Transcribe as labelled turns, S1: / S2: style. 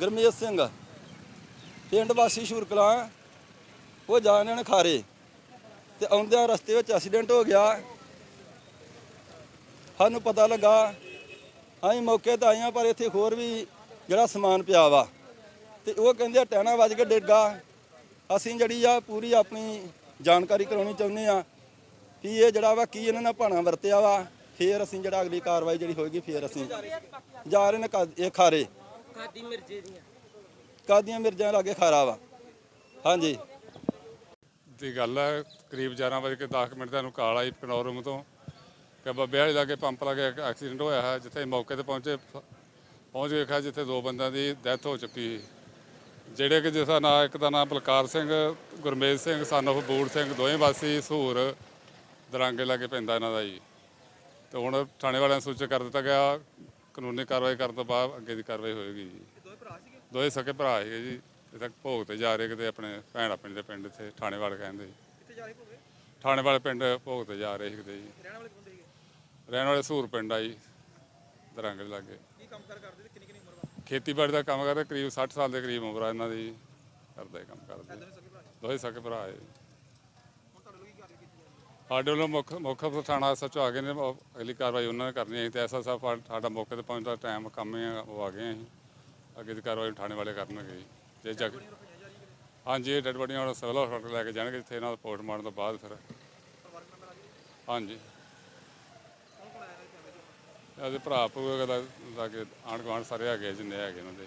S1: ਗੁਰਮੀਤ ਸਿੰਘ। ਪਿੰਡ ਵਾਸੀ ਸ਼ੂਰਕਲਾਂ, ਉਹ ਜਾ ਰਹੇ ਨੇ ਖਾਰੇ ਤੇ ਆਉਂਦਿਆਂ ਰਸਤੇ ਵਿੱਚ ਐਕਸੀਡੈਂਟ ਹੋ ਗਿਆ। ਸਾਨੂੰ ਪਤਾ ਲੱਗਾ, ਅਸੀਂ ਮੌਕੇ ਤੇ ਆਏ ਹਾਂ, ਪਰ ਇੱਥੇ ਹੋਰ ਵੀ ਜਿਹੜਾ ਸਮਾਨ ਪਿਆ ਵਾ। ਤੇ ਉਹ ਕਹਿੰਦੇ ਆ, ਟਹਿਣਾ ਵੱਜ ਕੇ ਡਿੱਗਾ ਅਸੀਂ ਜਿਹੜੀ ਆ, ਪੂਰੀ ਆਪਣੀ ਜਾਣਕਾਰੀ ਕਰਾਉਣੀ ਚਾਹੁੰਦੇ ਆ ਕਿ ਇਹ ਜਿਹੜਾ ਵਾ, ਕੀ ਇਹਨਾਂ ਨੇ ਭਾਣਾ ਵਰਤਿਆ ਵਾ। ਫੇਰ ਅਸੀਂ ਜਿਹੜਾ ਅਗਲੀ ਕਾਰਵਾਈ ਜਿਹੜੀ ਹੋਏਗੀ, ਫੇਰ ਅਸੀਂ ਜਾ ਰਹੇ ਨੇ ਕਾ- ਇਹ ਖਾਰੇ
S2: ਕਾਦੀ ਮਿਰਜੇ ਦੀਆਂ?
S1: ਕਾਦੀਆਂ ਮਿਰਜਾਂ ਲਾਗੇ ਖਾਰਾ ਵਾ। ਹਾਂਜੀ।
S3: ਦੀ ਗੱਲ ਹੈ ਕਰੀਬ 11 ਵਜੇ ਕੇ 10 ਮਿੰਟ ਦਾ ਨੂੰ ਕਾਲ ਆਈ ਪਨੋਰਮ ਤੋਂ ਕਿ ਬੱਬੇ ਵਾਲੀ ਲਾਗੇ ਪੰਪ ਲਾਗੇ ਇੱਕ ਐਕਸੀਡੈਂਟ ਹੋਇਆ ਹੈ ਜਿੱਥੇ ਮੌਕੇ ਤੇ ਪਹੁੰਚੇ ਪਹੁੰਚ ਕੇ ਵੇਖਿਆ ਜਿੱਥੇ ਦੋ ਬੰਦਿਆਂ ਦੀ ਡੈਥ ਹੋ ਚੁੱਕੀ ਸੀ। ਜਿਹੜੇ ਕਿ ਜਿਸ ਦਾ ਨਾਂ ਇੱਕ ਦਾ ਨਾਮ ਬਲਕਾਰ ਸਿੰਘ ਗੁਰਮੇਜ ਸਿੰਘ ਸਨ of ਬੂੜ ਸਿੰਘ ਦੋਵੇਂ ਵਾਸੀ ਸਹੂਰ ਦਰਾਂਗੇ ਲਾਗੇ ਪੈਂਦਾ ਇਹਨਾਂ ਦਾ ਜੀ। ਤੇ ਹੁਣ ਥਾਣੇ ਵਾਲਿਆਂ ਨੂੰ ਸੂਚਿਤ ਕਰ ਦਿੱਤਾ ਗਿਆ ਕਾਨੂੰਨੀ ਕਾਰਵਾਈ ਕਰਨ ਤੋਂ ਬਾਅਦ ਅੱਗੇ ਦੀ ਕਾਰਵਾਈ ਹੋਏਗੀ ਜੀ। ਦੋਵੇਂ ਸਕੇ ਭਰਾ ਸੀਗੇ ਜੀ। ਇਹ ਤੱਕ ਭੋਗ ਤੇ ਜਾ ਰਹੇ ਕਿਤੇ ਆਪਣੇ ਭੈਣ ਆਪਣੇ ਦੇ ਪਿੰਡ ਇੱਥੇ ਥਾਣੇ ਵਾਲੇ ਕਹਿੰਦੇ ਜੀ। ਥਾਣੇ ਵਾਲੇ ਪਿੰਡ ਭੋਗ ਤੇ ਜਾ ਰਹੇ ਸੀ ਕਿਤੇ ਜੀ। ਰਹਿਣ ਵਾਲੇ ਸੂਰ ਪਿੰਡ ਆ ਜੀ, ਦਰੰਗ ਦੇ ਲਾਗੇ। ਖੇਤੀਬਾੜੀ ਦਾ ਕੰਮ ਕਰਦੇ, ਕਰੀਬ 60 ਸਾਲ ਦੇ ਕਰੀਬ ਉਮਰ ਆ ਇਹਨਾਂ ਦੀ। ਕਰਦਾ ਹੀ ਕੰਮ, ਕਰਦੇ। ਦੋਵੇਂ ਸਕੇ ਭਰਾ ਹੈ ਸਾਡੇ ਵੱਲੋਂ ਮੁੱਖ ਮੁੱਖ ਥਾਣਾ ਸੱਚੋ ਆ ਗਏ ਨੇ, ਉਹ ਅਗਲੀ ਕਾਰਵਾਈ ਉਹਨਾਂ ਨੇ ਕਰਨੀ ਹੈ। ਤੇ ਐਸਾ ਸਾਹਿਬ ਸਾਡਾ ਮੌਕੇ ਤੇ ਪਹੁੰਚਦਾ ਟਾਈਮ ਕੰਮ ਹੈ ਉਹ ਆ ਗਏ ਅਸੀਂ। ਅੱਗੇ ਦੀ ਕਾਰਵਾਈ ਥਾਣੇ ਵਾਲੇ ਕਰਨਗੇ ਜੀ। ਜੇ ਕੇ ਹਾਂਜੀ, ਇਹ ਡੈਡ ਬੋਡੀਆਂ ਹੁਣ ਸਿਵਲ ਹਸਪਤਾਲ ਲੈ ਕੇ ਜਾਣਗੇ, ਜਿੱਥੇ ਇਹਨਾਂ ਦਾ ਪੋਸਟ ਮਾਰਨ ਤੋਂ ਬਾਅਦ ਫਿਰ। ਹਾਂਜੀ। ਇਹਦੇ ਭਰਾ ਭੂਆ ਦਾ ਕੇ ਆਂਢ ਗੁਆਂਢ ਸਾਰੇ ਹੈਗੇ ਜਿੰਨੇ ਹੈਗੇ ਉਹਨਾਂ ਦੇ।